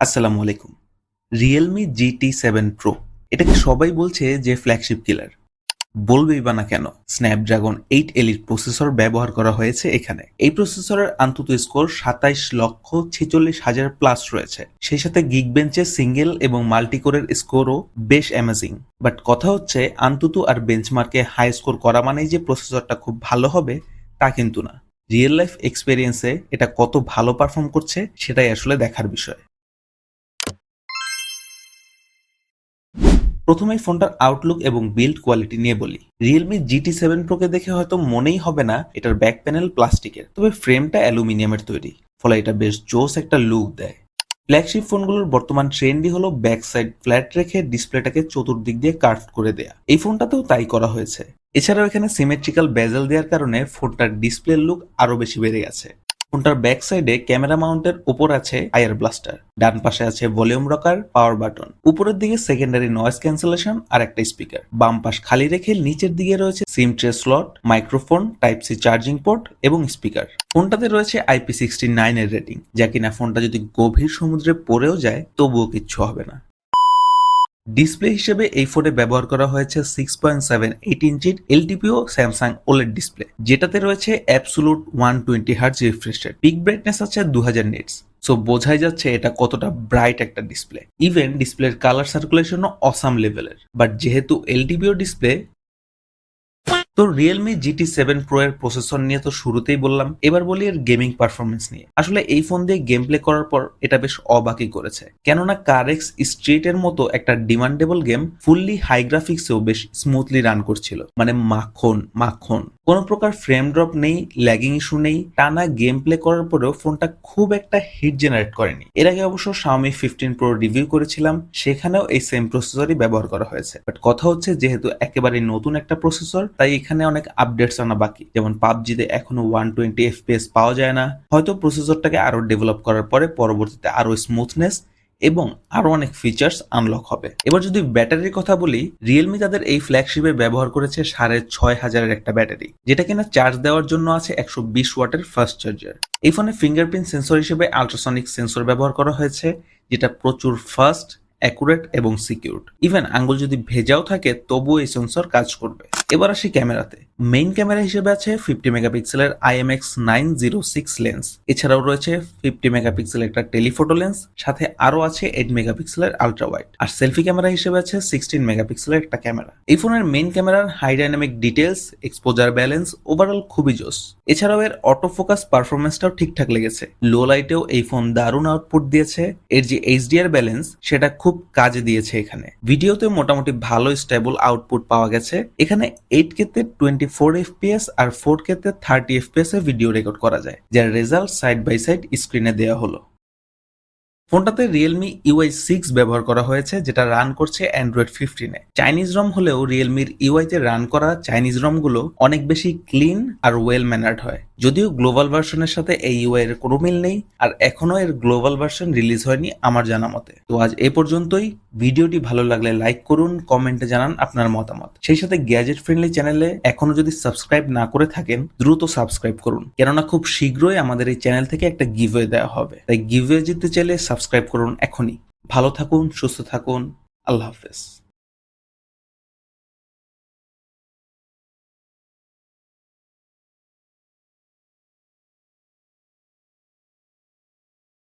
আসসালামু আলাইকুম। Realme GT seven pro এটাকে সবাই বলছে যে ফ্ল্যাগশিপ কিলার বলবেই বা না কেন স্ন্যাপড্রাগন এইট এলিট প্রসেসর ব্যবহার করা হয়েছে এখানে। এই প্রসেসরের আন্তত স্কোর সাতাইশ লক্ষ ছেচল্লিশ হাজার প্লাস রয়েছে। সেই সাথে গিগ বেঞ্চে সিঙ্গেল এবং মাল্টিকোরের স্কোরও বেশ অ্যামেজিং বাট কথা হচ্ছে, আন্ততু আর বেঞ্চমার্কে হাই স্কোর করা মানেই যে প্রসেসরটা খুব ভালো হবে, তা কিন্তু না। রিয়েল লাইফ এক্সপেরিয়েন্সে এটা কত ভালো পারফর্ম করছে, সেটাই আসলে দেখার বিষয়। প্রথমে ফোনটার আউটলুক এবং বিল্ড কোয়ালিটি নিয়ে বলি। রিয়েলমি জিটি সেভেন প্রোকে দেখে হয়তো মনেই হবে না এটার ব্যাক প্যানেল প্লাস্টিকের তবে ফ্রেমটা অ্যালুমিনিয়ামের তৈরি, ফলে এটা বেশ জোস একটা লুক দেয়। ফ্ল্যাগশিপ ফোনগুলোর বর্তমান ট্রেন্ডই হলো ব্যাক সাইড ফ্ল্যাট রেখে ডিসপ্লেটাকে চতুর্দিক দিয়ে কার্ভ করে দেয়া। এই ফোনটাতেও তাই করা হয়েছে। এছাড়াও এখানে সিমেট্রিক্যাল বেজেল দেওয়ার কারণে ফোনটার ডিসপ্লে লুক আরও বেশি বেড়ে গেছে। ফোনটার ব্যাক সাইডে ক্যামেরা মাউন্টের উপর আছে আয়ার ব্লাস্টার। ডান পাশে আছে ভলিউম রকার, পাওয়ার বাটন। উপরের দিকে সেকেন্ডারি নয়েজ ক্যান্সেলেশন আর একটা স্পিকার বাম পাশ খালি রেখে নিচের দিকে রয়েছে sim tray slot microphone type C charging port এবং স্পিকার ফোনটাতে রয়েছে আইপি সিক্সটি নাইন এর রেটিং যা কিনা ফোনটা যদি গভীর সমুদ্রে পড়েও যায়, তবুও কিচ্ছু হবে না। ডিসপ্লে হিসেবে এই ফোনে ব্যবহার করা হয়েছে সিক্স পয়েন্ট সেভেন এইট ইঞ্চির এলটিপিও স্যামসাং ওলেড ডিসপ্লে যেটাতে রয়েছে absolute one twenty hertz refresh rate peak brightness আছে দু হাজার নিটস সো বোঝাই যাচ্ছে এটা কতটা ব্রাইট একটা ডিসপ্লে ইভেন ডিসপ্লের কালার সার্কুলেশনও অসাম লেভেলের বাট যেহেতু এলটিপিও ডিসপ্লে তো রিয়েলমি জিটি সেভেন প্রো এর প্রসেসর নিয়ে তো শুরুতেই বললাম, এবার বলি এর গেমিং পারফরমেন্স নিয়ে। আসলে এই ফোন দিয়ে গেম প্লে করার পর এটা বেশ অবাকি করেছে। কেননা কারেক্স স্ট্রিট এর মতো একটা ডিমান্ডেবল গেম ফুললি হাই গ্রাফিক্সেও বেশ স্মুথলি রান করছিল। মানে মাখন মাখন। কোনো প্রকার ফ্রেম ড্রপ নেই ল্যাগিং ইস্যু নেই, টানা গেম প্লে করার পরেও ফোনটা খুব একটা হিট জেনারেট করেনি। এর আগে অবশ্য Xiaomi ফিফটিন প্রো রিভিউ করেছিলাম, সেখানেও এই সেম প্রসেসরই ব্যবহার করা হয়েছে। বাট কথা হচ্ছে যেহেতু একেবারে নতুন একটা প্রসেসর তাই এখানে অনেক আপডেটস আনা বাকি। যেমন পাবজিতে এখনও ওয়ান টোয়েন্টি এফপিএস পাওয়া যায় না। হয়তো প্রসেসরটাকে আরও ডেভেলপ করার পরে পরবর্তীতে আরও স্মুথনেস এবং আরও অনেক ফিচার্স আনলক হবে। এবার যদি ব্যাটারির কথা বলি রিয়েলমি তাদের এই ফ্ল্যাগশিপে ব্যবহার করেছে সাড়ে ছয় হাজারের একটা ব্যাটারি, যেটা কিনা চার্জ দেওয়ার জন্য আছে একশো বিশ ওয়াটের ফাস্ট চার্জার এই ফোনে ফিঙ্গারপ্রিন্ট সেন্সর হিসেবে আল্ট্রাসনিক সেন্সর ব্যবহার করা হয়েছে, যেটা প্রচুর ফাস্ট অ্যাকুরেট এবং সিকিউরড ইভেন আঙ্গুল যদি ভেজাও থাকে, তবুও এই সেন্সর কাজ করবে। এবার আসি ক্যামেরাতে। মেইন ক্যামেরা হিসেবে আছে ফিফটি মেগাপিক্সেলের IMX nine zero six lens এছাড়াও রয়েছে ফিফটি মেগাপিক্সেলের একটা টেলিফোটো লেন্স সাথে আরও আছে এইট মেগাপিক্সেলের আলট্রা ওয়াইড আর সেলফি ক্যামেরা হিসেবে আছে সিক্সটিন মেগাপিক্সেলের একটা ক্যামেরা এই ফোনের মেইন ক্যামেরার high dynamic details exposure balance overall খুবই জোস। এছাড়াও এর অটো ফোকাস পারফরমেন্সটাও ঠিকঠাক লেগেছে। লো লাইটেও এই ফোন দারুণ আউটপুট দিয়েছে। এর যে এইচডিআর ব্যালেন্স সেটা খুব কাজে দিয়েছে এখানে। ভিডিওতে মোটামুটি ভালো স্টেবল আউটপুট পাওয়া গেছে। এখানে এইট কেতে টোয়েন্টি ফোর এফপিএস আর ফোর কেতে থার্টি এফপিএস এ ভিডিও রেকর্ড করা যায়, যার রেজাল্ট সাইড বাই সাইড স্ক্রিনে দেওয়া হলো। ফোনটাতে রিয়েলমি ইউআই সিক্স ব্যবহার করা হয়েছে, যেটা রান করছে অ্যান্ড্রয়েড ফিফটিনে চাইনিজ রম হলেও রিয়েলমির ইউআইতে রান করা চাইনিজ রমগুলো অনেক বেশি ক্লিন আর ওয়েল ম্যানার্ড হয়। যদিও গ্লোবাল ভার্সনের সাথে এই ইউআই এর কোনো মিল নেই, আর এখনও এর গ্লোবাল ভার্সন রিলিজ হয়নি আমার জানা মতে। তো আজ এ পর্যন্তই। ভিডিওটি ভালো লাগলে লাইক করুন, কমেন্টে জানান আপনার মতামত। সেই সাথে গ্যাজেট ফ্রেন্ডলি চ্যানেলে এখনও যদি সাবস্ক্রাইব না করে থাকেন, দ্রুত সাবস্ক্রাইব করুন। কেননা খুব শীঘ্রই আমাদের এই চ্যানেল থেকে একটা গিভওয়ে দেওয়া হবে। তাই গিভওয়ে জিততে চাইলে সাবস্ক্রাইব করুন এখনই। ভালো থাকুন, সুস্থ থাকুন। আল্লাহ হাফেজ।